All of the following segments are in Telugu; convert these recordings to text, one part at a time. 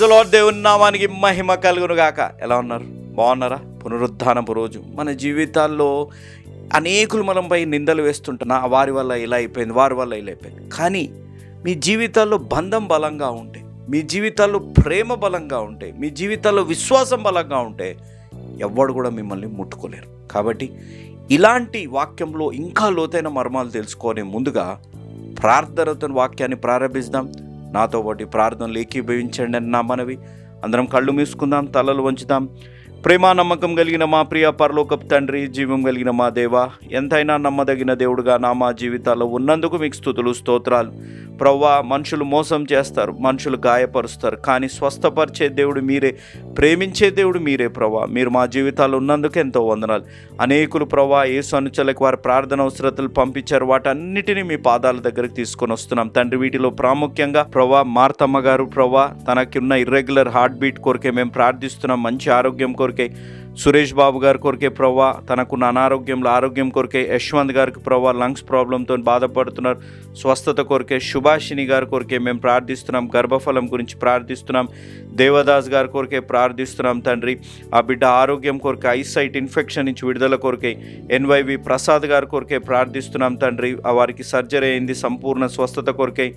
ప్రైజ్లో దేవుని నామానికి మహిమ కలుగును గాక ఎలా ఉన్నారు? బాగున్నారా? పునరుద్ధానపు రోజు. మన జీవితాల్లో అనేకులు మనపై నిందలు వేస్తుంటున్నా వారి వల్ల ఇలా అయిపోయింది వారి వల్ల ఇలా అయిపోయింది. కానీ మీ జీవితాల్లో బంధం బలంగా ఉంటే మీ జీవితాల్లో ప్రేమ బలంగా ఉంటే మీ జీవితాల్లో విశ్వాసం బలంగా ఉంటే ఎవ్వడు కూడా మిమ్మల్ని ముట్టుకోలేరు. కాబట్టి ఇలాంటి వాక్యంలో ఇంకా లోతైన మర్మాలు తెలుసుకొని ముందుగా ప్రార్థనతో వాక్యాన్ని ప్రారంభిస్తాం నాతో పాటు ప్రార్థనలు ఏకీభవించండి అని నా మనవి. అందరం కళ్ళు మూసుకుందాం తలలు వంచుదాం. ప్రేమ నమ్మకం కలిగిన మా ప్రియ పరలోకపు తండ్రి జీవం కలిగిన మా దేవ ఎంతైనా నమ్మదగిన దేవుడుగా నా మా జీవితాల్లో ఉన్నందుకు మీకు స్థుతులు స్తోత్రాలు. ప్రవ్వా మనుషులు మోసం చేస్తారు మనుషులు గాయపరుస్తారు కానీ స్వస్థపరిచే దేవుడు మీరే ప్రేమించే దేవుడు మీరే ప్రవ్వా. మీరు మా జీవితాలు ఉన్నందుకు ఎంతో వందనాలు. అనేకులు ప్రవ్వా యేసు అనుచలకు వారి ప్రార్థన అవసరతలు పంపించారు. వాటన్నిటిని మీ పాదాల దగ్గరికి తీసుకొని వస్తున్నాం. తండ్రి వీటిలో ప్రాముఖ్యంగా ప్రవ్వా మార్తమ్మ గారు ప్రవ్వా తనకున్న ఇర్రెగ్యులర్ హార్ట్ బీట్ కోరికే మేము ప్రార్థిస్తున్నాం. మంచి ఆరోగ్యం కోరికే సురేష్ బాబు గారి కొరకే ప్రవ్వా తనకున్న అనారోగ్యంలో ఆరోగ్యం కొరకే యశ్వంత్ గారికి ప్రవ్వా లంగ్స్ ప్రాబ్లంతో బాధపడుతున్నారు. స్వస్థత కొరకే సుభాషిణి గారి కొరకే మేము ప్రార్థిస్తున్నాం. గర్భఫలం గురించి ప్రార్థిస్తున్నాం. దేవదాస్ గారి కొరకే ప్రార్థిస్తున్నాం తండ్రి. ఆ బిడ్డ ఆరోగ్యం కొరకే ఐసైట్ ఇన్ఫెక్షన్ నుంచి విడుదల కొరకే ఎన్వైవి ప్రసాద్ గారి కొరకే ప్రార్థిస్తున్నాం తండ్రి. వారికి సర్జరీ అయింది సంపూర్ణ స్వస్థత కొరికే.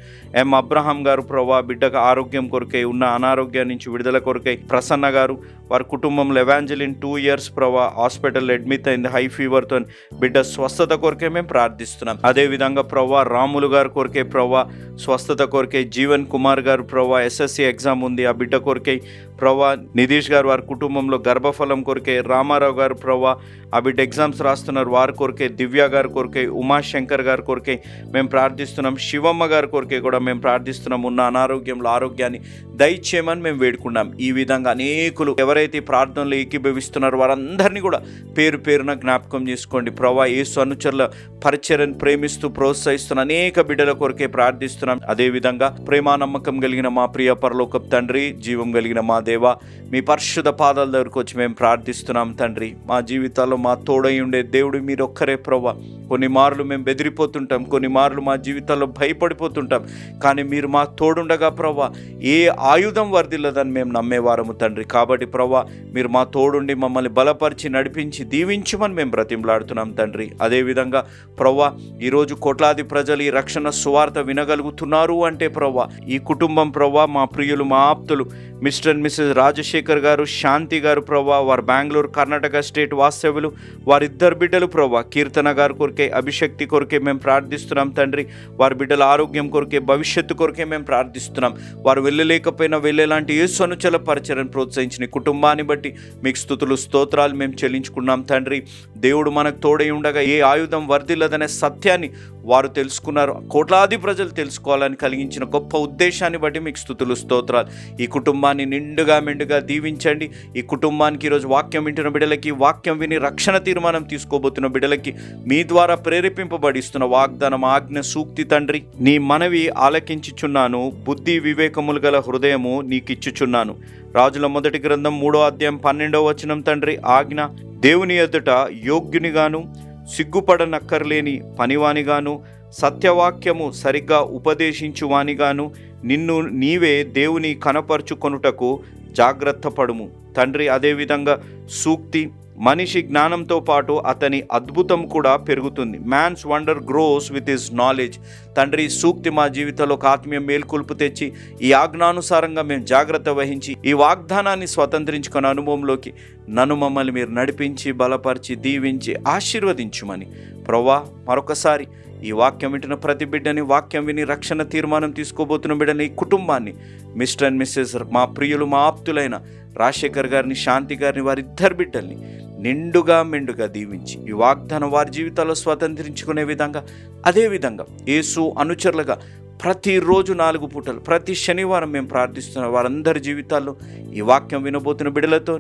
ఎం అబ్రహాం గారు ప్రవ్వా బిడ్డకు ఆరోగ్యం కొరికే ఉన్న అనారోగ్యం నుంచి విడుదల కొరికే ప్రసన్న గారు వారి కుటుంబంలో Evangeline two years Prabha hospital admit అయింది హై ఫీవర్తో బిడ్డ స్వస్థత కొరకే మేము ప్రార్థిస్తున్నాం. అదేవిధంగా ప్రవ్వా రాములు గారు కొరికే ప్రవ్వా స్వస్థత కొరికే జీవన్ కుమార్ గారు ప్రవ్వా ఎస్ఎస్సి ఎగ్జామ్ ఉంది ఆ బిడ్డ కొరికే ప్రవ్వా నితీష్ గారు వారి కుటుంబంలో గర్భఫలం కొరికే రామారావు గారు ప్రవ్వా ఆ బిడ్డ ఎగ్జామ్స్ రాస్తున్నారు వారి కొరికే దివ్య గారి కొరికే ఉమాశంకర్ గారి కొరకే మేము ప్రార్థిస్తున్నాం శివమ్మ గారి కొరికే కూడా మేము ప్రార్థిస్తున్నాం ఉన్న అనారోగ్యంలో ఆరోగ్యాన్ని దయచేయమని మేము వేడుకున్నాం ఈ విధంగా అనేకులు ఎవరైతే ప్రార్థనలు ఏకీభవిస్తున్నారో వారందరినీ కూడా పేరు పేరున జ్ఞాపకం చేసుకోండి. ప్రభా యేసు అనుచరుల పరిచయను ప్రేమిస్తూ ప్రోత్సహిస్తున్న అనేక బిడ్డల కొరకే ప్రార్థిస్తున్నాం. అదేవిధంగా ప్రేమా నమ్మకం కలిగిన మా ప్రియ పరలోకపు తండ్రి జీవం కలిగిన మా దేవా మీ పరిశుద్ధ పాదాల దగ్గరకు వచ్చి మేము ప్రార్థిస్తున్నాం తండ్రి. మా జీవితాల్లో మా తోడై ఉండే దేవుడు మీరు ఒక్కరే ప్రభా కొన్ని మార్లు మేము బెదిరిపోతుంటాం కొన్ని మార్లు మా జీవితాల్లో భయపడిపోతుంటాం కానీ మీరు మా తోడుండగా ప్రభా ఏ ఆయుధం వర్దిల్లదని మేము నమ్మేవారము తండ్రి. కాబట్టి ప్రభా మీరు మా తోడుండి మమ్మల్ని బలపరిచి నడిపించి దీవించమని మేము బ్రతిమలాడుతున్నాం తండ్రి. అదేవిధంగా ప్రవ్వా ఈరోజు కోట్లాది ప్రజలు ఈ రక్షణ సువార్త వినగలుగుతున్నారు అంటే ప్రవ్వా ఈ కుటుంబం ప్రవ్వా మా ప్రియులు మా ఆప్తులు మిస్టర్ అండ్ మిస్సెస్ రాజశేఖర్ గారు శాంతి గారు ప్రభా వారు బెంగళూరు కర్ణాటక స్టేట్ వాస్తవ్యులు వారిద్దరు బిడ్డలు ప్రభా కీర్తన గారి కొరికే అభిషక్తి కొరికే మేము ప్రార్థిస్తున్నాం తండ్రి. వారి బిడ్డల ఆరోగ్యం కొరకే భవిష్యత్తు కొరకే మేము ప్రార్థిస్తున్నాం. వారు వెళ్ళలేకపోయినా వెళ్ళేలాంటి ఏ సనుచల పరిచయం ప్రోత్సహించిన కుటుంబాన్ని బట్టి మీకు స్థుతులు స్తోత్రాలు మేము చెల్లించుకున్నాం తండ్రి. దేవుడు మనకు తోడై ఉండగా ఏ ఆయుధం వర్ధిల్లదనే సత్యాన్ని వారు తెలుసుకున్నారు. కోట్లాది ప్రజలు తెలుసుకోవాలని కలిగించిన గొప్ప ఉద్దేశాన్ని బట్టి మీకు స్థుతులు స్తోత్రాలు. ఈ కుటుంబాన్ని నిండుగా మెండుగా దీవించండి. ఈ కుటుంబానికి ఈరోజు వాక్యం వింటున్న బిడ్డలకి వాక్యం విని రక్షణ తీర్మానం తీసుకోబోతున్న బిడ్డలకి మీ ద్వారా ప్రేరేపింపబడిస్తున్న వాగ్దానం ఆజ్ఞ సూక్తి తండ్రి నీ మనవి ఆలకించుచున్నాను. బుద్ధి వివేకములు గల హృదయము నీకిచ్చుచున్నాను. రాజుల మొదటి గ్రంథం మూడో అధ్యాయం పన్నెండవ వచనం తండ్రి ఆజ్ఞ దేవుని ఎదుట యోగ్యునిగాను సిగ్గుపడనక్కర్లేని పనివానిగాను సత్యవాక్యము సరిగ్గా ఉపదేశించువానిగాను నిన్ను నీవే దేవుని కనపరుచుకొనుటకు జాగ్రత్త పడుము. తండ్రి అదేవిధంగా సూక్తి మనిషి జ్ఞానంతో పాటు అతని అద్భుతం కూడా పెరుగుతుంది. Man's wonder grows with his knowledge తండ్రి సూక్తి మా జీవితంలో ఒక ఆత్మీయ మేల్కొల్పు తెచ్చి ఈ ఆజ్ఞానుసారంగా మేము జాగ్రత్త వహించి ఈ వాగ్దానాన్ని స్వతంత్రించుకున్న అనుభవంలోకి నన్ను మమ్మల్ని మీరు నడిపించి బలపరిచి దీవించి ఆశీర్వదించుమని. ప్రవ్వా మరొకసారి ఈ వాక్యం వింటున్న ప్రతి బిడ్డని వాక్యం విని రక్షణ తీర్మానం తీసుకోబోతున్న బిడ్డని ఈ కుటుంబాన్ని మిస్టర్ అండ్ మిస్సెస్ మా ప్రియులు మా ఆప్తులైన రాజశేఖర్ గారిని శాంతి గారిని వారిద్దరు బిడ్డల్ని నిండుగా మెండుగా దీవించి ఈ వాగ్దానం వారి జీవితాల్లో స్వతంత్రించుకునే విధంగా అదేవిధంగా యేసు అనుచరులుగా ప్రతిరోజు నాలుగు పూటలు ప్రతి శనివారం మేము ప్రార్థిస్తున్న వారందరి జీవితాల్లో ఈ వాక్యం వినబోతున్న బిడ్డలతో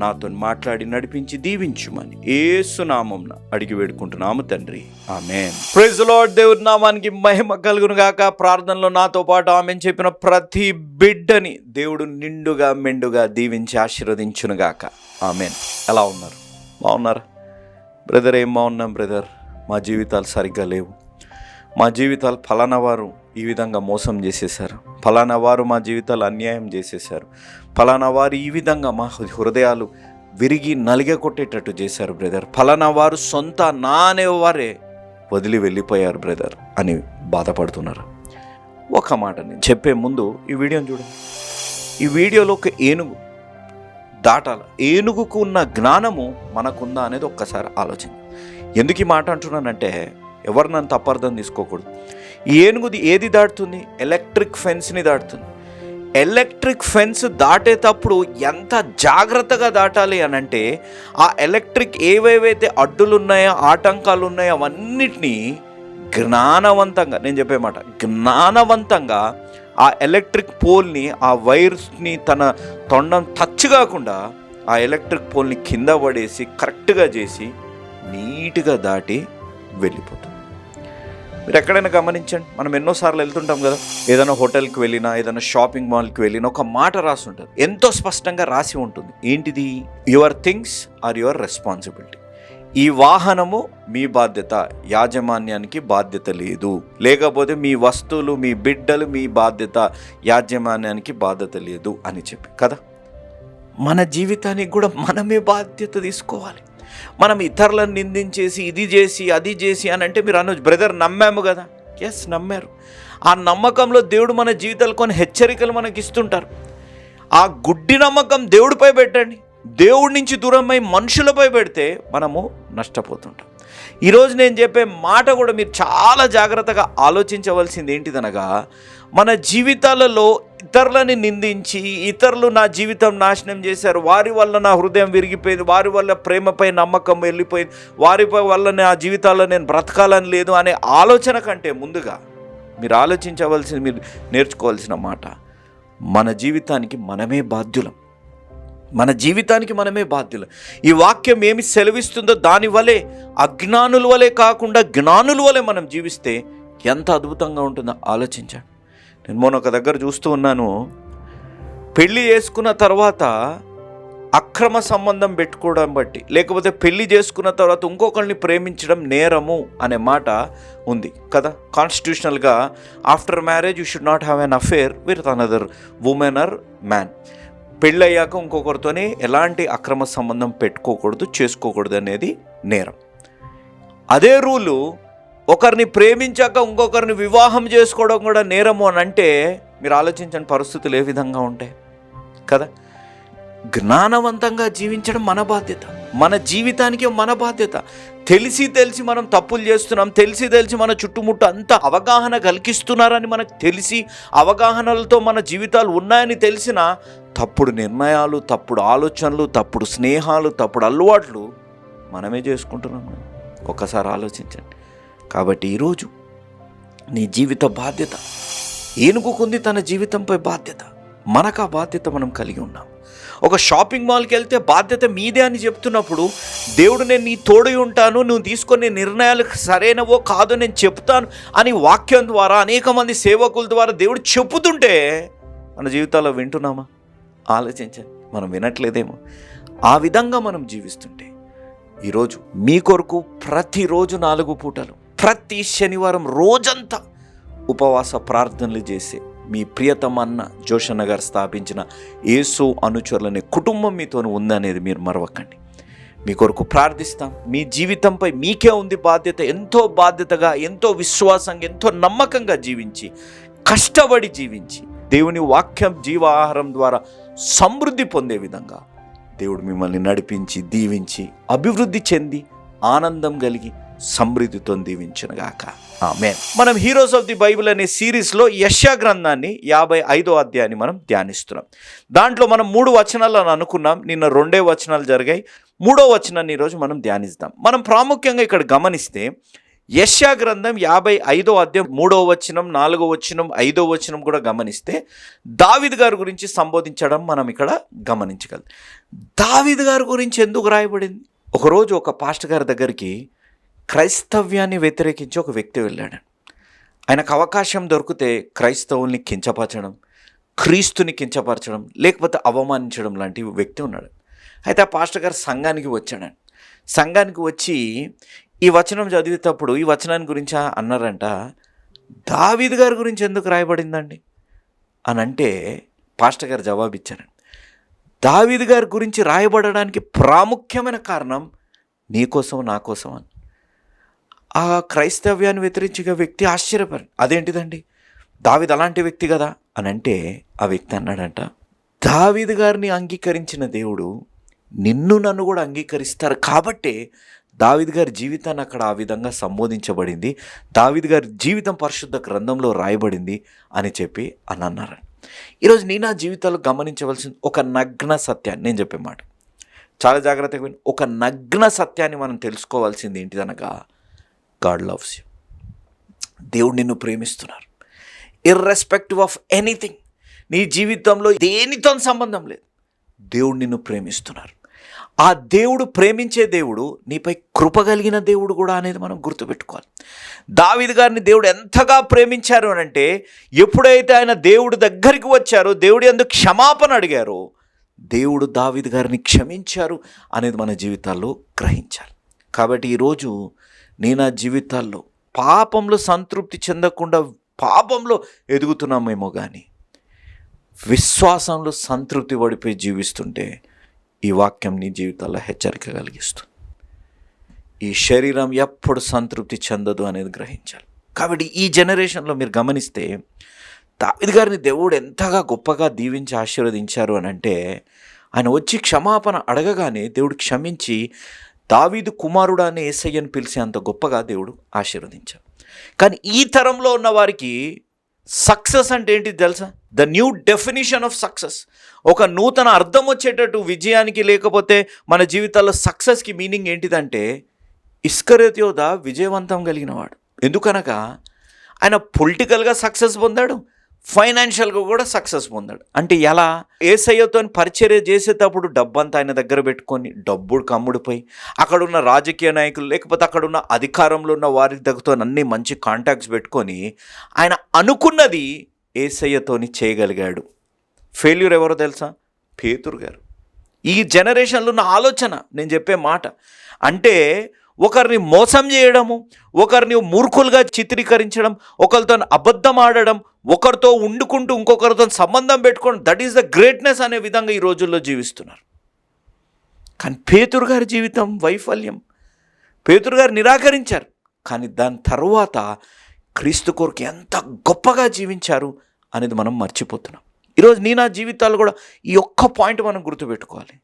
నాతో మాట్లాడి నడిపించి దీవించుమని ఏసునామంన అడిగి వేడుకుంటున్నాము తండ్రి. ఆమె ప్రైజ్ లార్డ్ దేవుడి నామానికి మహిమ కలుగును గాక. ప్రార్థనలో నాతో పాటు ఆమె చెప్పిన ప్రతి బిడ్డని దేవుడు నిండుగా మెండుగా దీవించి ఆశీర్వదించును గాక. ఆమెన్. ఎలా ఉన్నారు? బాగున్నారా? బ్రదర్ ఏం బాగున్నాం బ్రదర్ మా జీవితాలు సరిగ్గా లేవు. మా జీవితాలు ఫలానా వారు ఈ విధంగా మోసం చేసేశారు. ఫలానా వారు మా జీవితాలు అన్యాయం చేసేశారు. ఫలానా వారు ఈ విధంగా మా హృదయాలు విరిగి నలిగ కొట్టేటట్టు చేశారు బ్రదర్. ఫలానా వారు సొంత నా అనేవారే వదిలి వెళ్ళిపోయారు బ్రదర్ అని బాధపడుతున్నారు. ఒక మాట నేను చెప్పే ముందు ఈ వీడియోని చూడండి. ఈ వీడియోలో ఒక ఏనుగు దాటాల ఏనుగుకు ఉన్న జ్ఞానము మనకుందా అనేది ఒక్కసారి ఆలోచన ఎందుకు ఈ మాట అంటున్నానంటే ఎవరు నన్ను తప్పర్థం తీసుకోకూడదు. ఈ ఏనుగుది ఏది దాటుతుంది? ఎలక్ట్రిక్ ఫెన్స్ని దాటుతుంది. ఎలక్ట్రిక్ ఫెన్స్ దాటేటప్పుడు ఎంత జాగ్రత్తగా దాటాలి అని అంటే ఆ ఎలక్ట్రిక్ ఏవేవైతే అడ్డులు ఉన్నాయో ఆటంకాలు ఉన్నాయో అవన్నిటినీ జ్ఞానవంతంగా నేను చెప్పే మాట జ్ఞానవంతంగా ఆ ఎలక్ట్రిక్ పోల్ని ఆ వైర్స్ని తన తొండం టచ్ కాకుండా ఆ ఎలక్ట్రిక్ పోల్ని కింద పడేసి కరెక్ట్గా చేసి నీట్గా దాటి వెళ్ళిపోతుంది. మీరు ఎక్కడైనా గమనించండి. మనం ఎన్నోసార్లు వెళ్తుంటాం కదా. ఏదైనా హోటల్కి వెళ్ళినా ఏదైనా షాపింగ్ మాల్కి వెళ్ళినా ఒక మాట రాసి ఉంటుంది. ఎంతో స్పష్టంగా రాసి ఉంటుంది. ఏంటిది? Your things are your responsibility. ఈ వాహనము మీ బాధ్యత యాజమాన్యానికి బాధ్యత లేదు. లేకపోతే మీ వస్తువులు మీ బిడ్డలు మీ బాధ్యత యాజమాన్యానికి బాధ్యత లేదు అని చెప్పి. కదా? మన జీవితానికి కూడా మనమే బాధ్యత తీసుకోవాలి. మనం ఇతరులను నిందించేసి ఇది చేసి అది చేసి అని అంటే మీరు అనొచ్చు. బ్రదర్ నమ్మాము కదా? ఎస్ నమ్మారు. ఆ నమ్మకంలో దేవుడు మన జీవితాలు కొన్ని హెచ్చరికలు మనకి ఇస్తుంటారు. ఆ గుడ్డి నమ్మకం దేవుడిపై పెట్టండి. దేవుడి నుంచి దూరమై మనుషులపై పెడితే మనము నష్టపోతుంటాం. ఈరోజు నేను చెప్పే మాట కూడా మీరు చాలా జాగ్రత్తగా ఆలోచించవలసింది ఏంటిదనగా మన జీవితాలలో ఇతరులని నిందించి ఇతరులు నా జీవితం నాశనం చేశారు. వారి వల్ల నా హృదయం విరిగిపోయింది. వారి వల్ల ప్రేమపై నమ్మకం వెళ్ళిపోయింది. వారిపై వల్ల నా జీవితాల్లో నేను బ్రతకాలని లేదు అనే ఆలోచన కంటే ముందుగా మీరు ఆలోచించవలసింది మీరు నేర్చుకోవాల్సిన మాట మన జీవితానికి మనమే బాధ్యులం. మన జీవితానికి మనమే బాధ్యులం. ఈ వాక్యం ఏమి సెలవిస్తుందో దాని వలె అజ్ఞానుల వలె కాకుండా జ్ఞానుల వలె మనం జీవిస్తే ఎంత అద్భుతంగా ఉంటుందో ఆలోచించండి. నేను మొన్న ఒక దగ్గర చూస్తూ ఉన్నాను. పెళ్ళి చేసుకున్న తర్వాత అక్రమ సంబంధం పెట్టుకోవడం బట్టి లేకపోతే పెళ్ళి చేసుకున్న తర్వాత ఇంకొకరిని ప్రేమించడం నేరము అనే మాట ఉంది కదా. కాన్స్టిట్యూషనల్గా after marriage you should not have an affair with another woman or man పెళ్ళయ్యాక ఇంకొకరితోనే ఎలాంటి అక్రమ సంబంధం పెట్టుకోకూడదు చేసుకోకూడదు అనేది నేరం. అదే రూలు ఒకరిని ప్రేమించాక ఇంకొకరిని వివాహం చేసుకోవడం కూడా నేరము అని అంటే మీరు ఆలోచించండి పరిస్థితులు ఏ విధంగా ఉంటాయి? కదా? జ్ఞానవంతంగా జీవించడం మన బాధ్యత. మన జీవితానికి మన బాధ్యత. తెలిసి తెలిసి మనం తప్పులు చేస్తున్నాం తెలిసి తెలిసి మన చుట్టుముట్టు అంత అవగాహన కలిగిస్తున్నారని మనకు తెలిసి అవగాహనలతో మన జీవితాలు ఉన్నాయని తెలిసిన తప్పుడు నిర్ణయాలు తప్పుడు ఆలోచనలు తప్పుడు స్నేహాలు తప్పుడు అలవాట్లు మనమే చేసుకుంటున్నాం ఒక్కసారి ఆలోచించండి. కాబట్టి ఈరోజు నీ జీవిత బాధ్యత ఏనుగుకుంది తన జీవితంపై బాధ్యత మనకు ఆ బాధ్యత మనం కలిగి ఉన్నాం. ఒక షాపింగ్ మాల్కి వెళ్తే బాధ్యత మీదే అని చెప్తున్నప్పుడు దేవుడు నేను నీ తోడై ఉంటాను నువ్వు తీసుకునే నిర్ణయాలు సరైనవో కాదో నేను చెప్తాను అని వాక్యం ద్వారా అనేక మంది సేవకుల ద్వారా దేవుడు చెప్పుతుంటే మన జీవితాల్లో వింటున్నామా? ఆలోచించండి మనం వినట్లేదేమో. ఆ విధంగా మనం జీవిస్తుంటే ఈరోజు మీ కొరకు ప్రతిరోజు నాలుగు పూటలు ప్రతి శనివారం రోజంతా ఉపవాస ప్రార్థనలు చేసే మీ ప్రియతమన్న జోషన్న గారు స్థాపించిన యేసు అనుచరులనే కుటుంబం మీతో ఉందనేది మీరు మరవకండి. మీ కొరకు ప్రార్థిస్తాం. మీ జీవితంపై మీకే ఉంది బాధ్యత. ఎంతో బాధ్యతగా ఎంతో విశ్వాసంగా ఎంతో నమ్మకంగా జీవించి కష్టపడి జీవించి దేవుని వాక్యం జీవాహారం ద్వారా సమృద్ధి పొందే విధంగా దేవుడు మిమ్మల్ని నడిపించి దీవించి అభివృద్ధి చెంది ఆనందం కలిగి సమృద్ధితో దీవించనుగాక. ఆమె మనం హీరోస్ ఆఫ్ ది బైబిల్ అనే సిరీస్లో యశా గ్రంథాన్ని యాభై ఐదో అధ్యాయాన్ని మనం ధ్యానిస్తున్నాం. దాంట్లో మనం మూడు వచనాలను అనుకున్నాం. నిన్న రెండే వచనాలు జరిగాయి. మూడో వచనాన్ని ఈరోజు మనం ధ్యానిస్తాం మనం ప్రాముఖ్యంగా ఇక్కడ గమనిస్తే యశా గ్రంథం యాభై ఐదో అధ్యాయం మూడో వచనం నాలుగో వచనం ఐదో వచనం కూడా గమనిస్తే దావిద్ గారి గురించి సంబోధించడం మనం ఇక్కడ గమనించగలం. దావిద్ గారి గురించి ఎందుకు రాయబడింది? ఒకరోజు ఒక పాస్టర్ గారి దగ్గరికి క్రైస్తవ్యాన్ని వ్యతిరేకించి ఒక వ్యక్తి వెళ్ళాడు. ఆయనకు అవకాశం దొరికితే క్రైస్తవుల్ని కించపరచడం క్రీస్తుని కించపరచడం లేకపోతే అవమానించడం లాంటి వ్యక్తి ఉన్నాడు. అయితే ఆ పాస్టర్ గారు సంఘానికి వచ్చాడు. సంఘానికి వచ్చి ఈ వచనం చదివేటప్పుడు ఈ వచనాన్ని గురించి అన్నారంట దావీద్ గారి గురించి ఎందుకు రాయబడిందండి? అని అంటే పాస్టర్ గారు జవాబు ఇచ్చారండి దావీదు గారి గురించి రాయబడడానికి ప్రాముఖ్యమైన కారణం నీకోసం నా కోసం అని ఆ క్రైస్తవ్యాన్ని వ్యతిరేకించే వ్యక్తి ఆశ్చర్యపడి అదేంటిదండి? దావిద్ అలాంటి వ్యక్తి కదా? అని అంటే ఆ వ్యక్తి అన్నాడంట దావీద్ గారిని అంగీకరించిన దేవుడు నిన్ను నన్ను కూడా అంగీకరిస్తారు. కాబట్టే దావిద్ గారి జీవితాన్ని అక్కడ ఆ విధంగా సంబోధించబడింది. దావిద్ గారి జీవితం పరిశుద్ధ గ్రంథంలో రాయబడింది అని చెప్పి అని అన్నారు. ఈరోజు నీ నా జీవితాలు గమనించవలసిన ఒక నగ్న సత్యాన్ని నేను చెప్పే మాట. చాలా జాగ్రత్తగా ఒక నగ్న సత్యాన్ని మనం తెలుసుకోవాల్సింది ఏంటిదనగా గాడ్ లవ్స్ యూ దేవుడు నిన్ను ప్రేమిస్తున్నారు. ఇర్రెస్పెక్టివ్ ఆఫ్ ఎనీథింగ్ నీ జీవితంలో దేనితో సంబంధం లేదు దేవుడు నిన్ను ప్రేమిస్తున్నారు. ఆ దేవుడు ప్రేమించే దేవుడు నీపై కృప కలిగిన దేవుడు కూడా అనేది మనం గుర్తుపెట్టుకోవాలి. దావిది గారిని దేవుడు ఎంతగా ప్రేమించారు అని అంటే ఎప్పుడైతే ఆయన దేవుడి దగ్గరికి వచ్చారో దేవుడి ఎందుకు క్షమాపణ అడిగారో దేవుడు దావిది గారిని క్షమించారు అనేది మన జీవితాల్లో గ్రహించాలి. కాబట్టి ఈరోజు నేను నా జీవితాల్లో పాపంలో సంతృప్తి చెందకుండా పాపంలో ఎదుగుతున్నామేమో కానీ విశ్వాసంలో సంతృప్తి పడిపోయి జీవిస్తుంటే ఈ వాక్యం నీ జీవితాల్లో హెచ్చరిక కలిగిస్తుంది. ఈ శరీరం ఎప్పుడు సంతృప్తి చెందదు అనేది గ్రహించాలి. కాబట్టి ఈ జనరేషన్లో మీరు గమనిస్తే దావిద్ గారిని దేవుడు ఎంతగా గొప్పగా దీవించి ఆశీర్వదించారు అని అంటే ఆయన వచ్చి క్షమాపణ అడగగానే దేవుడు క్షమించి దావీదు కుమారుడు అనే ఏసయ్యను పిలిచి అంత గొప్పగా దేవుడు ఆశీర్వదించాడు. కానీ ఈ తరంలో ఉన్న వారికి సక్సెస్ అంటే ఏంటి తెలుసా? The new definition of success. ఒక నూతన అర్థం వచ్చేటట్టు విజయానికి లేకపోతే మన జీవితాల్లో సక్సెస్కి మీనింగ్ ఏంటిదంటే ఇస్కరేత్యోధ విజయవంతం కలిగినవాడు ఎందుకనగా ఆయన పొలిటికల్గా సక్సెస్ పొందాడు ఫైనాన్షియల్గా కూడా సక్సెస్ పొందాడు. అంటే ఎలా? ఏసయ్యతో పరిచర్య చేసేటప్పుడు డబ్బంతా ఆయన దగ్గర పెట్టుకొని డబ్బుడు కమ్ముడిపోయి అక్కడ ఉన్న రాజకీయ నాయకులు లేకపోతే అక్కడ ఉన్న అధికారంలో ఉన్న వారి దగ్గరతో అన్ని మంచి కాంటాక్ట్స్ పెట్టుకొని ఆయన అనుకున్నది ఏసయ్యతోని చేయగలిగాడు. ఫెయిల్యూర్ ఎవరో తెలుసా? పేతురు గారు. ఈ జనరేషన్లో ఉన్న ఆలోచన నేను చెప్పే మాట. అంటే ఒకరిని మోసం చేయడము ఒకరిని మూర్ఖులుగా చిత్రీకరించడం ఒకరితో అబద్ధం ఆడడం ఒకరితో ఉండుకుంటూ ఇంకొకరితో సంబంధం పెట్టుకోవడం దట్ ఈస్ ద గ్రేట్నెస్ అనే విధంగా ఈ రోజుల్లో జీవిస్తున్నారు. కానీ పేతురు గారి జీవితం వైఫల్యం. పేతురు గారు నిరాకరించారు. కానీ దాని తర్వాత క్రీస్తు కొరకు ఎంత గొప్పగా జీవించారు అనేది మనం మర్చిపోతున్నాం. ఈరోజు నీ నా జీవితాలు కూడా ఈ ఒక్క పాయింట్ మనం గుర్తుపెట్టుకోవాలి.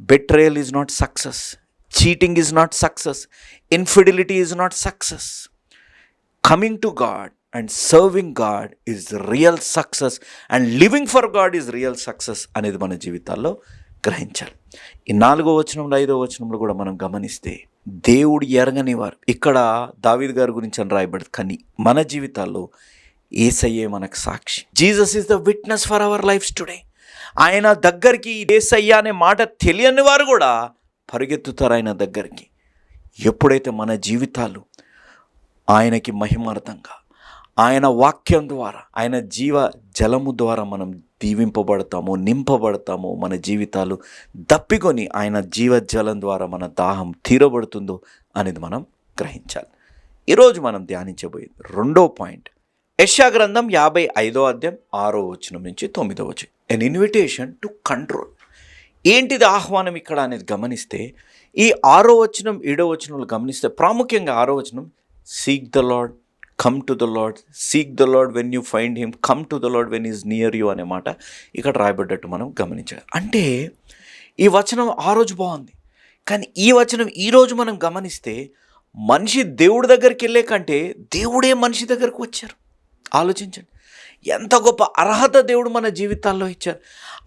Betrayal is not success cheating is not success infidelity is not success coming to God and serving God is real success and living for God is real success అనేది మన జీవితాల్లో గ్రహించాలి. ఈ నాలుగో వచనంలో ఐదో వచనంలో కూడా మనం గమనిస్తే దేవుడు ఎరగని వారు. ఇక్కడ దావీద్ గారి గురించి అని రాయబడదు. కానీ మన జీవితాల్లో ఏసయ్యే మనకు సాక్షి. Jesus is the witness for our lives today ఆయన దగ్గరికి ఏసయ్య అనే మాట తెలియని వారు కూడా పరిగెత్తుతారు ఆయన దగ్గరికి. ఎప్పుడైతే మన జీవితాలు ఆయనకి మహిమార్థంగా ఆయన వాక్యం ద్వారా ఆయన జీవ జలము ద్వారా మనం దీవింపబడతాము నింపబడతాము మన జీవితాలు దప్పికొని ఆయన జీవ జలం ద్వారా మన దాహం తీరబడుతుందో అనేది మనం గ్రహించాలి. ఈరోజు మనం ధ్యానించబోయేది రెండో పాయింట్. యశా గ్రంథం యాభై ఐదో అధ్యాయం ఆరో వచనం నుంచి తొమ్మిదో వచనం. ఎన్ ఇన్విటేషన్ టు కంట్రోల్ ఏంటిది ఆహ్వానం ఇక్కడ అనేది గమనిస్తే ఈ ఆరో వచనం ఏడో వచనంలో గమనిస్తే ప్రాముఖ్యంగా ఆరో వచనం seek the Lord come to the Lord seek the Lord when you find him come to the Lord when is near you అనే మాట ఇక్కడ రాయబడ్డట్టు మనం గమనించాలి. అంటే ఈ వచనం ఆ రోజు బాగుంది. కానీ ఈ వచనం ఈరోజు మనం గమనిస్తే మనిషి దేవుడి దగ్గరికి వెళ్ళే కంటే దేవుడే మనిషి దగ్గరకు వచ్చారు. ఆలోచించండి. ఎంత గొప్ప అర్హత దేవుడు మన జీవితాల్లో ఇచ్చారు.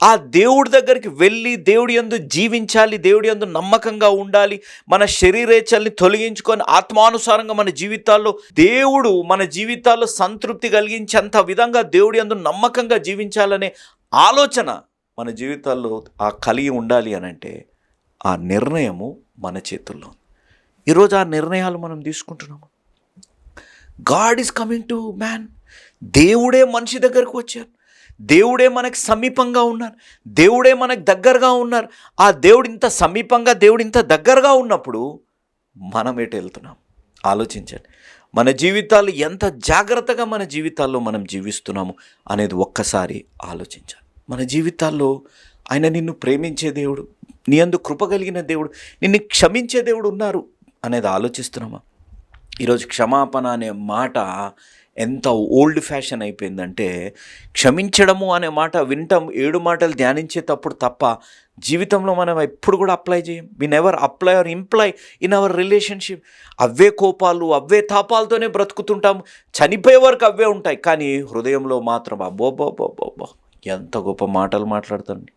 ఆ దేవుడి దగ్గరికి వెళ్ళి దేవుడి ఎందు జీవించాలి దేవుడి యందు నమ్మకంగా ఉండాలి మన శరీరేచ్ఛల్ని తొలగించుకొని ఆత్మానుసారంగా మన జీవితాల్లో దేవుడు మన జీవితాల్లో సంతృప్తి కలిగించేంత విధంగా దేవుడి ఎందు నమ్మకంగా జీవించాలనే ఆలోచన మన జీవితాల్లో ఆ కలిగి ఉండాలి అని అంటే ఆ నిర్ణయము మన చేతుల్లో ఉంది. ఈరోజు ఆ నిర్ణయాలు మనం తీసుకుంటున్నాము. God is coming to man దేవుడే మనిషి దగ్గరకు వచ్చారు దేవుడే మనకు సమీపంగా ఉన్నారు. దేవుడే మనకు దగ్గరగా ఉన్నారు. ఆ దేవుడు ఇంత సమీపంగా దేవుడు ఇంత దగ్గరగా ఉన్నప్పుడు మనం ఎటు వెళ్తున్నాం? ఆలోచించండి. మన జీవితాలు ఎంత జాగ్రత్తగా మన జీవితాల్లో మనం జీవిస్తున్నాము అనేది ఒక్కసారి ఆలోచించాలి. మన జీవితాల్లో ఆయన నిన్ను ప్రేమించే దేవుడు నీ అందు కృప కలిగిన దేవుడు నిన్ను క్షమించే దేవుడు ఉన్నారు అనేది ఆలోచిస్తున్నామా? ఈరోజు క్షమాపణ అనే మాట ఎంత ఓల్డ్ ఫ్యాషన్ అయిపోయిందంటే క్షమించడము అనే మాట వింటాం ఏడు మాటలు ధ్యానించేటప్పుడు తప్ప జీవితంలో మనం ఎప్పుడు కూడా అప్లై చేయం. We never apply or imply in our relationship అవే కోపాలు అవే తాపాలతోనే బ్రతుకుతుంటాం. చనిపోయే వరకు అవే ఉంటాయి. కానీ హృదయంలో మాత్రం అబ్బోబ్బోబ్బోబ్బో ఎంత గొప్ప మాటలు మాట్లాడతానండి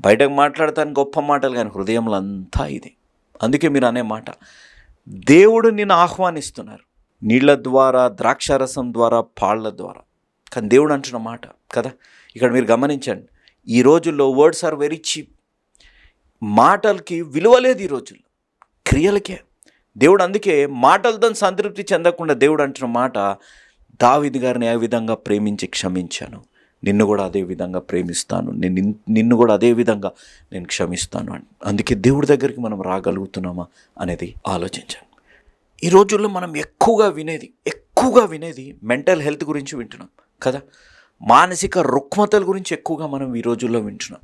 బయటకు మాట్లాడతాను గొప్ప మాటలు కానీ హృదయంలో అంతా ఇది. అందుకే మీరు అనే మాట దేవుడు నిన్ను ఆహ్వానిస్తున్నారు. నీళ్ళ ద్వారా ద్రాక్షారసం ద్వారా పాళ్ళ ద్వారా. కానీ దేవుడు అంటున్న మాట కదా? ఇక్కడ మీరు గమనించండి. ఈ రోజుల్లో వర్డ్స్ ఆర్ వెరీ చీప్ మాటలకి విలువ లేదు ఈ రోజుల్లో. క్రియలకే. దేవుడు అందుకే మాటలతో సంతృప్తి చెందకుండా దేవుడు అంటున్న మాట దావిది గారిని ఏ విధంగా ప్రేమించి క్షమించాను? నిన్ను కూడా అదే విధంగా ప్రేమిస్తాను. నేను నిన్ను కూడా అదే విధంగా నేను క్షమిస్తాను అని అందుకే దేవుడి దగ్గరికి మనం రాగలుగుతున్నామా అనేది ఆలోచించాను ఈ రోజుల్లో మనం ఎక్కువగా వినేది ఎక్కువగా వినేది మెంటల్ హెల్త్ గురించి వింటున్నాం కదా? మానసిక రుగ్మతల గురించి ఎక్కువగా మనం ఈ రోజుల్లో వింటున్నాం.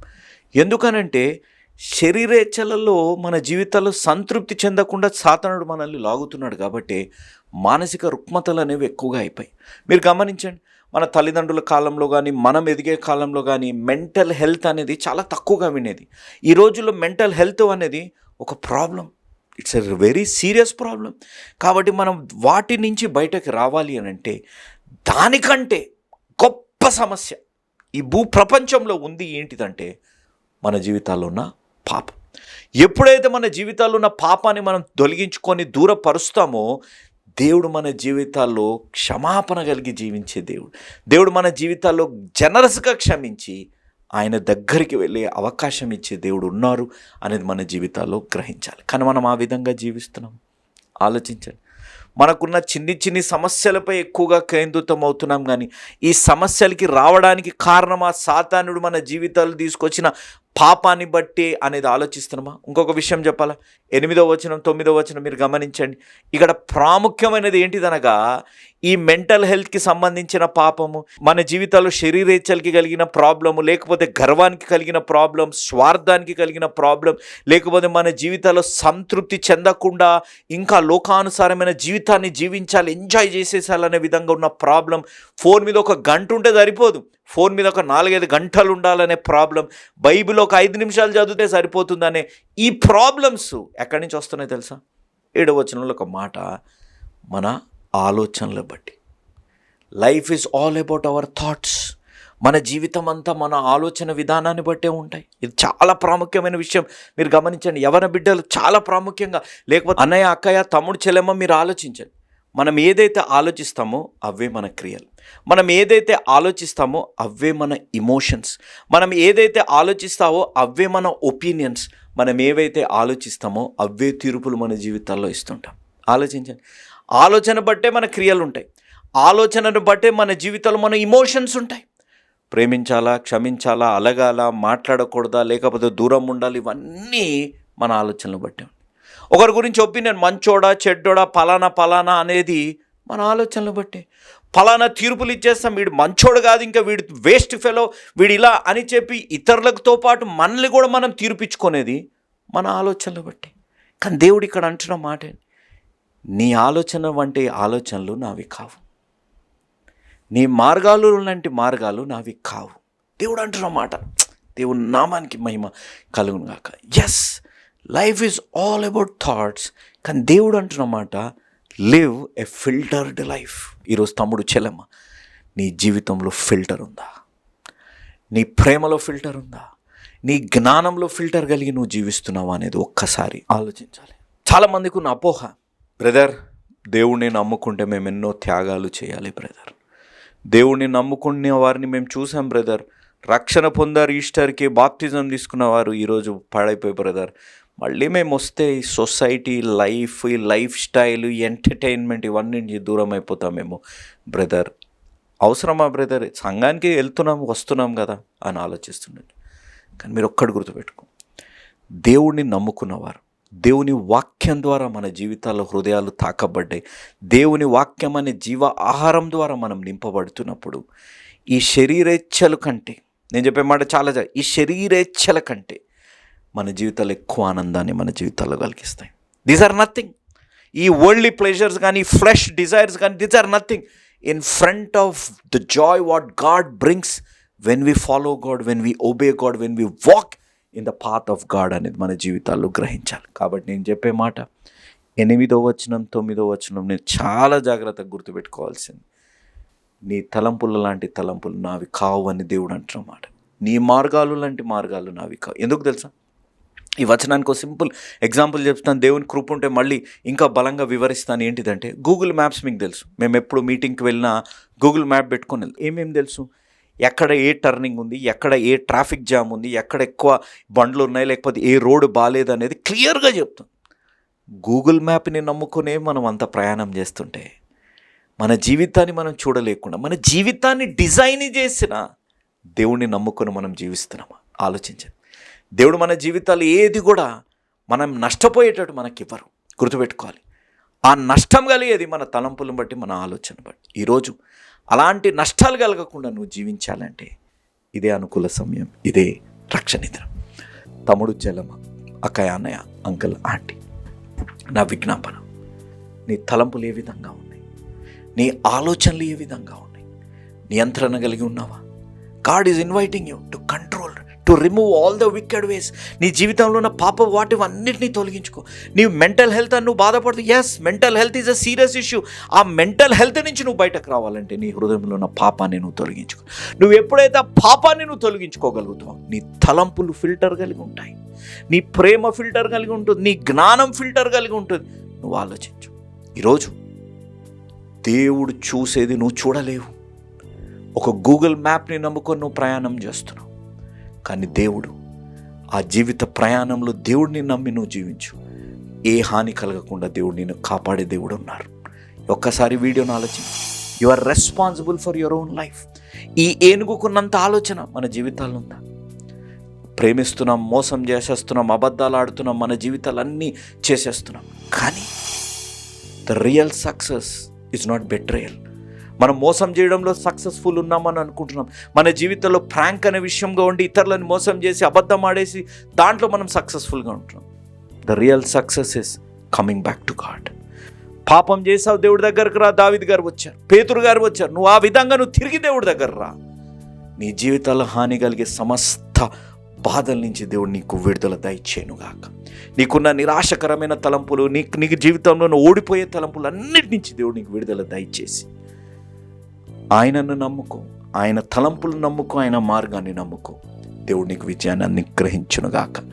ఎందుకనంటే శరీరేచ్ఛలలో మన జీవితాల్లో సంతృప్తి చెందకుండా సాతనుడు మనల్ని లాగుతున్నాడు కాబట్టి మానసిక రుగ్మతలు అనేవి ఎక్కువగా అయిపోయి మీరు గమనించండి మన తల్లిదండ్రుల కాలంలో కానీ మనం ఎదిగే కాలంలో కానీ మెంటల్ హెల్త్ అనేది చాలా తక్కువగా వినేది. ఈ రోజుల్లో మెంటల్ హెల్త్ అనేది ఒక problem. It's a very serious problem కాబట్టి మనం వాటి నుంచి బయటకు రావాలి అని అంటే దానికంటే గొప్ప సమస్య ఈ భూ ప్రపంచంలో ఉంది ఏంటిదంటే మన జీవితాల్లో ఉన్న పాపం. ఎప్పుడైతే మన జీవితాల్లో ఉన్న పాపాన్ని మనం తొలగించుకొని దూరపరుస్తామో దేవుడు మన జీవితాల్లో క్షమాపణ కలిగి జీవించే దేవుడు. దేవుడు మన జీవితాల్లో జనరస్గా క్షమించి ఆయన దగ్గరికి వెళ్ళే అవకాశం ఇచ్చే దేవుడు ఉన్నారు అనేది మన జీవితాల్లో గ్రహించాలి. కానీ మనం ఆ విధంగా జీవిస్తున్నాం. ఆలోచించండి. మనకున్న చిన్ని చిన్ని సమస్యలపై ఎక్కువగా కేంద్రితం అవుతున్నాం కానీ ఈ సమస్యలకి రావడానికి కారణం ఆ సాతానుడు మన జీవితాలు తీసుకొచ్చిన పాపాన్ని బట్టి అనేది ఆలోచిస్తున్నామా? ఇంకొక విషయం చెప్పాలా? ఎనిమిదో వచనం తొమ్మిదో వచనం మీరు గమనించండి. ఇక్కడ ప్రాముఖ్యమైనది ఏంటిదనగా ఈ మెంటల్ హెల్త్కి సంబంధించిన పాపము మన జీవితాల్లో శరీరేచ్ఛలకి కలిగిన ప్రాబ్లము లేకపోతే గర్వానికి కలిగిన ప్రాబ్లం స్వార్థానికి కలిగిన ప్రాబ్లం లేకపోతే మన జీవితాల్లో సంతృప్తి చెందకుండా ఇంకా లోకానుసారమైన జీవితాన్ని జీవించాలి ఎంజాయ్ చేసేసాలనే విధంగా ఉన్న ప్రాబ్లం ఫోన్ మీద ఒక గంట ఉంటే సరిపోదు. ఫోన్ మీద ఒక నాలుగైదు గంటలు ఉండాలనే ప్రాబ్లం బైబిల్ ఒక ఐదు నిమిషాలు చదివితే సరిపోతుందనే ఈ ప్రాబ్లమ్స్ ఎక్కడి నుంచి వస్తున్నాయి తెలుసా? ఏడవచనంలో ఒక మాట మన ఆలోచనలు బట్టి. Life is all about our thoughts మన జీవితం అంతా మన ఆలోచన విధానాన్ని బట్టే ఉంటాయి. ఇది చాలా ప్రాముఖ్యమైన విషయం. మీరు గమనించండి యవన బిడ్డలు చాలా ప్రాముఖ్యంగా. లేకపోతే అన్నయ్య అక్కయ్య తమ్ముడు చెల్లెమ్మ మీరు ఆలోచించండి. మనం ఏదైతే ఆలోచిస్తామో అవే మన క్రియలు. మనం ఏదైతే ఆలోచిస్తామో అవే మన ఇమోషన్స్ మనం ఏదైతే ఆలోచిస్తావో అవే మన ఒపీనియన్స్ మనం ఏవైతే ఆలోచిస్తామో అవే తీర్పులు మన జీవితాల్లో ఇస్తుంటాం. ఆలోచించండి. ఆలోచన బట్టే మన క్రియలు ఉంటాయి. ఆలోచనను బట్టే మన జీవితంలో మన ఇమోషన్స్ ఉంటాయి. ప్రేమించాలా క్షమించాలా అలగాల మాట్లాడకూడదా లేకపోతే దూరం ఉండాలి ఇవన్నీ మన ఆలోచనలు బట్టే ఉంటాయి. ఒకరి గురించి ఒపీనియన్ మంచోడా చెడ్డోడా పలానా పలానా అనేది మన ఆలోచనలు బట్టే. ఫలానా తీర్పులు ఇచ్చేస్తాం వీడు మంచోడు కాదు ఇంకా వీడు వేస్ట్ ఫెలో వీడు ఇలా అని చెప్పి ఇతరులతో పాటు మనల్ని కూడా మనం తీర్పిచ్చుకునేది మన ఆలోచనలు బట్టి. కానీ దేవుడు ఇక్కడ అంటున్న మాట. ఏంటి? నీ ఆలోచన వంటి ఆలోచనలు నావి కావు. నీ మార్గాలు లాంటి మార్గాలు నావి కావు. దేవుడు అంటున్న మాట. దేవుని నామానికి మహిమ కలుగును గాక. Yes life is all about thoughts కానీ దేవుడు అంటున్న మాట లివ్ ఎ ఫిల్టర్డ్ లైఫ్ ఈరోజు తమ్ముడు చెల్లెమ్మ నీ జీవితంలో ఫిల్టర్ ఉందా? నీ ప్రేమలో ఫిల్టర్ ఉందా? నీ జ్ఞానంలో ఫిల్టర్ కలిగి నువ్వు జీవిస్తున్నావా అనేది ఒక్కసారి ఆలోచించాలి. చాలామందికి ఉన్న అపోహ బ్రదర్ దేవుణ్ణి నమ్ముకుంటే మేము ఎన్నో త్యాగాలు చేయాలి బ్రదర్. దేవుణ్ణి నమ్ముకునే వారిని మేము చూసాం బ్రదర్. రక్షణ పొందారు ఈస్టర్కి బాప్తిజం తీసుకున్న వారు ఈరోజు పాడైపోయి బ్రదర్. మళ్ళీ మేము వస్తే ఈ సొసైటీ లైఫ్ ఈ లైఫ్ స్టైల్ ఈ ఎంటర్టైన్మెంట్ ఇవన్నీ నుంచి దూరం అయిపోతామేమో బ్రదర్ అవసరమా బ్రదర్? సంఘానికి వెళ్తున్నాం వస్తున్నాం కదా అని ఆలోచిస్తున్నాను కానీ మీరు ఒక్కడు గుర్తుపెట్టుకో. దేవుణ్ణి నమ్ముకున్నవారు. దేవుని వాక్యం ద్వారా మన జీవితాల్లో హృదయాలు తాకబడ్డాయి. దేవుని వాక్యం అనే జీవ ఆహారం ద్వారా మనం నింపబడుతున్నప్పుడు ఈ శరీరేచ్ఛల కంటే నేను చెప్పే మాట చాలా ఈ శరీరేచ్ఛల కంటే మన జీవితాలు ఎక్కువ ఆనందాన్ని మన జీవితాల్లో కలిగిస్తాయి. దీస్ ఆర్ నథింగ్ ఈ వరల్డ్లీ ప్లెజర్స్ కానీ ఫ్రెష్ డిజైర్స్ కానీ these are nothing in front of the joy what God brings when we follow God when we obey God when we walk in the path of God అనేది మన జీవితాల్లో గ్రహించాలి. కాబట్టి నేను చెప్పే మాట ఎనిమిదో వచనం తొమ్మిదో వచనం నేను చాలా జాగ్రత్తగా గుర్తుపెట్టుకోవాల్సింది. నీ తలంపుల లాంటి తలంపులు నావి కావు అని దేవుడు అంటున్నమాట నీ మార్గాలు లాంటి మార్గాలు నావి కావు. ఎందుకు తెలుసా? ఈ వచనానికి ఒక సింపుల్ ఎగ్జాంపుల్ చెప్తాను. దేవుని కృప ఉంటే మళ్ళీ ఇంకా బలంగా వివరిస్తాను. ఏంటిదంటే గూగుల్ మ్యాప్స్ మీకు తెలుసు. మేము ఎప్పుడు మీటింగ్కి వెళ్ళినా గూగుల్ మ్యాప్ పెట్టుకొని వెళ్ళి ఏమేమి తెలుసు? ఎక్కడ ఏ టర్నింగ్ ఉంది ఎక్కడ ఏ ట్రాఫిక్ జామ్ ఉంది ఎక్కడ ఎక్కువ బండ్లు ఉన్నాయి లేకపోతే ఏ రోడ్డు బాగాలేదు అనేది క్లియర్గా చెప్తాం గూగుల్ మ్యాప్ని నమ్ముకునే మనం అంత ప్రయాణం చేస్తుంటే మన జీవితాన్ని మనం చూడలేకుండా మన జీవితాన్ని డిజైన్ చేసిన దేవుణ్ణి నమ్ముకొని మనం జీవిస్తున్నామా? ఆలోచించండి. దేవుడు మన జీవితాలు ఏది కూడా మనం నష్టపోయేటట్టు మనకి ఇవ్వరు గుర్తుపెట్టుకోవాలి. ఆ నష్టం కలిగేది మన తలంపులను బట్టి మన ఆలోచన బట్టి. ఈరోజు అలాంటి నష్టాలు కలగకుండా నువ్వు జీవించాలంటే ఇదే అనుకూల సమయం ఇదే రక్షణిద్ర. తమ్ముడు చెల్లమ్మ అక్కయ్య అన్నయ్య అంకల్ ఆంటీ నా విజ్ఞాపన. నీ తలంపులు ఏ విధంగా ఉన్నాయి? నీ ఆలోచనలు ఏ విధంగా ఉన్నాయి? నియంత్రణ కలిగి ఉన్నావా? God is inviting you to control to remove all the wicked ways నీ జీవితంలో ఉన్న పాప వాటి అన్నిటినీ తొలగించుకో. నీ మెంటల్ హెల్త్ అని నువ్వు బాధపడుతూ yes mental health is a serious issue ఆ మెంటల్ హెల్త్ నుంచి నువ్వు బయటకు రావాలంటే నీ హృదయంలో ఉన్న పాపాన్ని నువ్వు తొలగించుకో. నువ్వు ఎప్పుడైతే ఆ పాపాన్ని నువ్వు తొలగించుకోగలుగుతావు నీ తలంపులు ఫిల్టర్ కలిగి ఉంటాయి. నీ ప్రేమ ఫిల్టర్ కలిగి ఉంటుంది. నీ జ్ఞానం ఫిల్టర్ కలిగి ఉంటుంది. నువ్వు ఆలోచించు. ఈరోజు దేవుడు చూసేది నువ్వు చూడలేవు. ఒక గూగుల్ మ్యాప్ని నమ్ముకొని నువ్వు ప్రయాణం చేస్తున్నావు. కానీ దేవుడు ఆ జీవిత ప్రయాణంలో దేవుడిని నమ్మి నువ్వు జీవించు. ఏ హాని కలగకుండా దేవుడు నిన్ను కాపాడే దేవుడు ఉన్నారు. ఒక్కసారి వీడియోను ఆలోచించు. You are responsible for your own life ఈ ఏనుగుకున్నంత ఆలోచన మన జీవితాల్లో ఉందా? ప్రేమిస్తున్నాం మోసం చేసేస్తున్నాం అబద్ధాలు ఆడుతున్నాం మన జీవితాలన్నీ చేసేస్తున్నాం. కానీ the real success is not betrayal మనం మోసం చేయడంలో సక్సెస్ఫుల్ ఉన్నామని అనుకుంటున్నాం. మన జీవితంలో ప్రాంక్ అనే విషయంగా ఉండి ఇతరులను మోసం చేసి అబద్ధం ఆడేసి దాంట్లో మనం సక్సెస్ఫుల్గా ఉంటున్నాం. The real success is coming back to God పాపం చేసావు దేవుడి దగ్గరకు రా దావిద్ గారు వచ్చారు. పేతురు గారు వచ్చారు. నువ్వు ఆ విధంగా నువ్వు తిరిగి దేవుడి దగ్గర రా. నీ జీవితాల్లో హాని కలిగే సమస్త బాధల నుంచి దేవుడు నీకు విడుదల దయచేయనుగాక నీకున్న నిరాశకరమైన తలంపులు నీకు నీకు జీవితంలో ఓడిపోయే తలంపులు అన్నిటి నుంచి దేవుడు నీకు విడుదల దయచేసి ఆయనను నమ్ముకో. ఆయన తలంపులు నమ్ముకో ఆయన మార్గాన్ని నమ్ముకో. దేవుడు నీకు విజయాన్ని అనుగ్రహించునుగాక.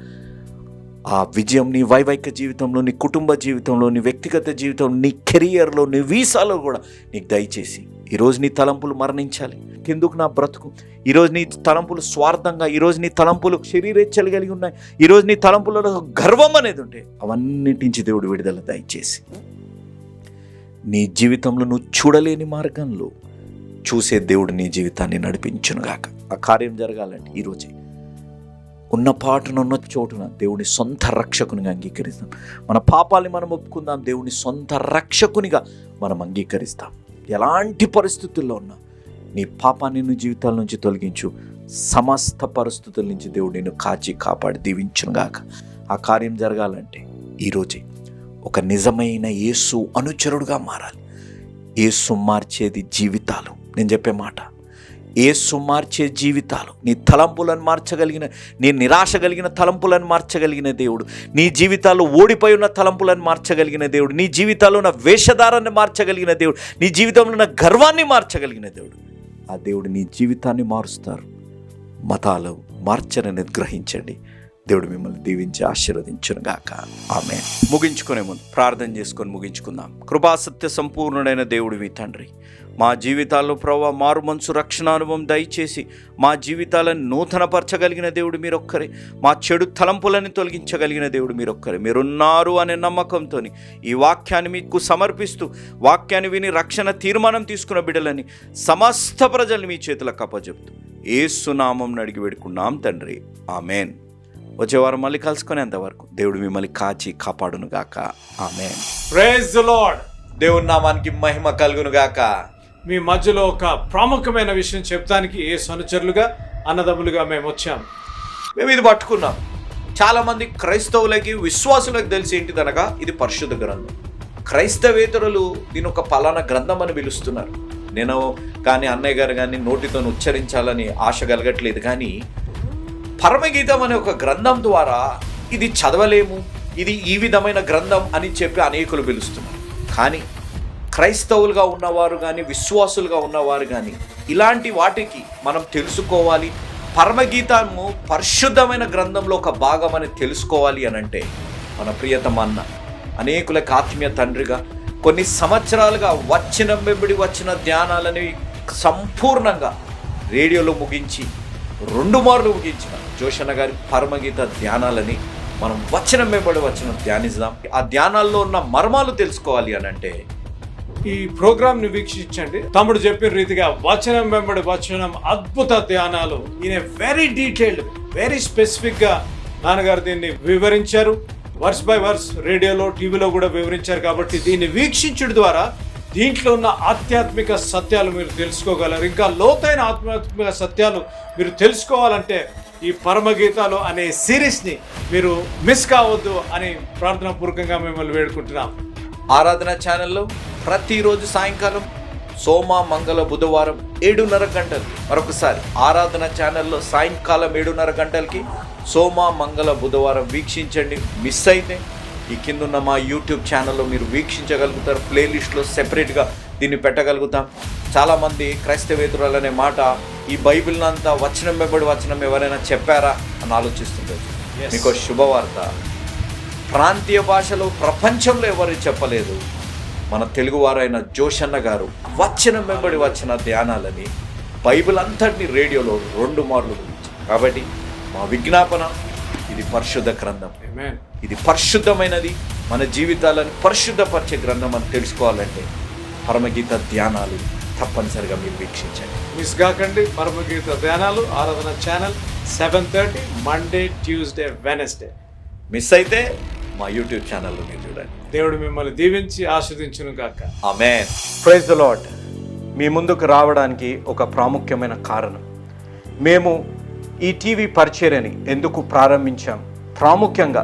ఆ విజయం నీ వైవాహిక జీవితంలో నీ కుటుంబ జీవితంలో నీ వ్యక్తిగత జీవితంలో నీ కెరియర్లో నీ వీసాలో కూడా నీకు దయచేసి ఈరోజు నీ తలంపులు మరణించాలి. ఎందుకు నా బ్రతుకు? ఈరోజు నీ తలంపులు స్వార్థంగా ఈరోజు నీ తలంపులు శరీరేచ్ఛలు కలిగి ఉన్నాయి. ఈరోజు నీ తలంపులలో గర్వం అనేది ఉంటే అవన్నిటించి దేవుడు విడుదల దయచేసి. నీ జీవితంలో నువ్వు చూడలేని మార్గంలో చూసే దేవుడు నీ జీవితాన్ని నడిపించునుగాక ఆ కార్యం జరగాలంటే ఈరోజే ఉన్న పాటునున్న చోటున దేవుని సొంత రక్షకునిగా అంగీకరిస్తాం. మన పాపాలని మనం ఒప్పుకుందాం దేవుని సొంత రక్షకునిగా మనం అంగీకరిస్తాం. ఎలాంటి పరిస్థితుల్లో ఉన్నా నీ పాపాన్ని నీ జీవితాల నుంచి తొలగించు. సమస్త పరిస్థితుల నుంచి దేవుడు నిన్ను కాచి కాపాడి దీవించునుగాక ఆ కార్యం జరగాలంటే ఈరోజే ఒక నిజమైన యేసు అనుచరుడుగా మారాలి. యేసు మార్చేది జీవితాలు. నేను చెప్పే మాట. ఏసు మార్చే జీవితాలు నీ తలంపులను మార్చగలిగిన నీ నిరాశ కలిగిన తలంపులను మార్చగలిగిన దేవుడు. నీ జీవితాల్లో ఓడిపోయి ఉన్న తలంపులను మార్చగలిగిన దేవుడు. నీ జీవితాల్లో ఉన్న వేషధారాన్ని మార్చగలిగిన దేవుడు. నీ జీవితంలో ఉన్న గర్వాన్ని మార్చగలిగిన దేవుడు. ఆ దేవుడు నీ జీవితాన్ని మారుస్తారు. మతాలు మార్చరని గ్రహించండి. దేవుడు మిమ్మల్ని దీవించి ఆశీర్వదించును గాక. ఆమె ముగించుకునే ముందు ప్రార్థన చేసుకొని ముగించుకుందాం. కృపాసత్య సంపూర్ణుడైన దేవుడు మీ తండ్రి. మా జీవితాల్లో ప్రభావ మారు మనసు రక్షణ అనుభవం దయచేసి మా జీవితాలను నూతనపరచగలిగిన దేవుడు మీరొక్కరే. మా చెడు తలంపులను తొలగించగలిగిన దేవుడు మీరొక్కరే. మీరున్నారు అనే నమ్మకంతో ఈ వాక్యాన్ని మీకు సమర్పిస్తూ వాక్యాన్ని విని రక్షణ తీర్మానం తీసుకున్న బిడ్డలని సమస్త ప్రజల్ని మీ చేతులకు అప్పచెప్తూ ఏసునామం అడిగి పెడుకున్నాం తండ్రి. ఆమెన్. వచ్చే వారం మళ్ళీ కలుసుకునేంత వరకు దేవుడు మిమ్మల్ని కాచి కాపాడును గాక. ఆమె ప్రేజ్ ద లార్డ్ దేవుని నామానికి మహిమ కలుగును గాక. మీ మధ్యలో ఒక ప్రాముఖ్యమైన విషయం చెప్తానికి ఏ సనుచరులుగా అన్నదమ్ములుగా మేము వచ్చాం. మేము ఇది పట్టుకున్నాం. చాలా మంది క్రైస్తవులకి విశ్వాసులకు తెలిసి ఏంటిదనగా ఇది పరిశుద్ధ గ్రంథం. క్రైస్తవేతరులు దీని ఒక పలానా గ్రంథం అని పిలుస్తున్నారు. నేను కానీ అన్నయ్య గారు కానీ నోటితో ఉచ్చరించాలని ఆశ కలగట్లేదు. కానీ పరమగీతం అనే ఒక గ్రంథం ద్వారా ఇది చదవలేము ఇది ఈ విధమైన గ్రంథం అని చెప్పి అనేకులు పిలుస్తున్నారు. కానీ క్రైస్తవులుగా ఉన్నవారు కానీ విశ్వాసులుగా ఉన్నవారు కానీ ఇలాంటి వాటికి మనం తెలుసుకోవాలి. పరమగీతము పరిశుద్ధమైన గ్రంథంలో ఒక భాగం అని తెలుసుకోవాలి అని అంటే మన ప్రియతమ అన్న అనేకులకు ఆత్మీయ తండ్రిగా కొన్ని సంవత్సరాలుగా వచ్చిన వెంబడి వచ్చిన ధ్యానాలని సంపూర్ణంగా రేడియోలో ముగించి రెండు మార్లు ముగించిన జోషన్న గారి పరమగీత ధ్యానాలని మనం వచ్చిన వెంబడి వచ్చిన ధ్యానిద్దాం. ఆ ధ్యానాల్లో ఉన్న మర్మాలు తెలుసుకోవాలి అని అంటే ఈ ప్రోగ్రామ్ని వీక్షించండి. తమ్ముడు చెప్పిన రీతిగా వచనం వెంబడి వచనం అద్భుత ధ్యానాలు. ఈయన వెరీ డీటెయిల్డ్ వెరీ స్పెసిఫిక్గా నాన్నగారు దీన్ని వివరించారు. వర్స్ బై వర్స్ రేడియోలో టీవీలో కూడా వివరించారు కాబట్టి దీన్ని వీక్షించడం ద్వారా దీంట్లో ఉన్న ఆధ్యాత్మిక సత్యాలు మీరు తెలుసుకోగలరు. ఇంకా లోతైన ఆధ్యాత్మిక సత్యాలు మీరు తెలుసుకోవాలంటే ఈ పరమగీతాలు అనే సిరీస్ని మీరు మిస్ కావద్దు అని ప్రార్థన పూర్వకంగా మిమ్మల్ని వేడుకుంటున్నాం. ఆరాధన ఛానల్లో ప్రతిరోజు సాయంకాలం సోమ మంగళ బుధవారం ఏడున్నర గంటలు మరొకసారి ఆరాధన ఛానల్లో సాయంకాలం ఏడున్నర గంటలకి సోమ మంగళ బుధవారం వీక్షించండి. మిస్ అయితే ఈ కిందున్న మా యూట్యూబ్ ఛానల్లో మీరు వీక్షించగలుగుతారు. ప్లేలిస్ట్లో సెపరేట్గా దీన్ని పెట్టగలుగుతాం. చాలామంది క్రైస్తవేతురాలు అనే మాట ఈ బైబిల్ అంతా వచనం వెంబడి వచనం ఎవరైనా చెప్పారా? అని ఆలోచిస్తుంటారు. మీకు శుభవార్త. ప్రాంతీయ భాషలో ప్రపంచంలో ఎవరు చెప్పలేదు? మన తెలుగువారైన జోషన్న గారు వచ్చిన వెంబడి వచ్చిన ధ్యానాలని బైబిల్ అంతటిని రేడియోలో రెండు మార్లు కాబట్టి మా విజ్ఞాపన ఇది పరిశుద్ధ గ్రంథం. ఇది పరిశుద్ధమైనది. మన జీవితాలను పరిశుద్ధపరిచే గ్రంథం అని తెలుసుకోవాలంటే పరమగీత ధ్యానాలు తప్పనిసరిగా మీరు వీక్షించండి. మిస్ కాకండి పరమగీత ధ్యానాలు ఆరాధన channel seven thirty Monday Tuesday Wednesday. Miss అయితే మా యూట్యూబ్ ఛానల్లో మీరు చూడండి. దేవుడు మిమ్మల్ని దీవించి ఆస్వాదించును గాక. ఆమె ప్రైజ్ ద లాడ్ మీ ముందుకు రావడానికి ఒక ప్రాముఖ్యమైన కారణం. మేము ఈ టీవీ పరిచర్యని ఎందుకు ప్రారంభించాం? ప్రాముఖ్యంగా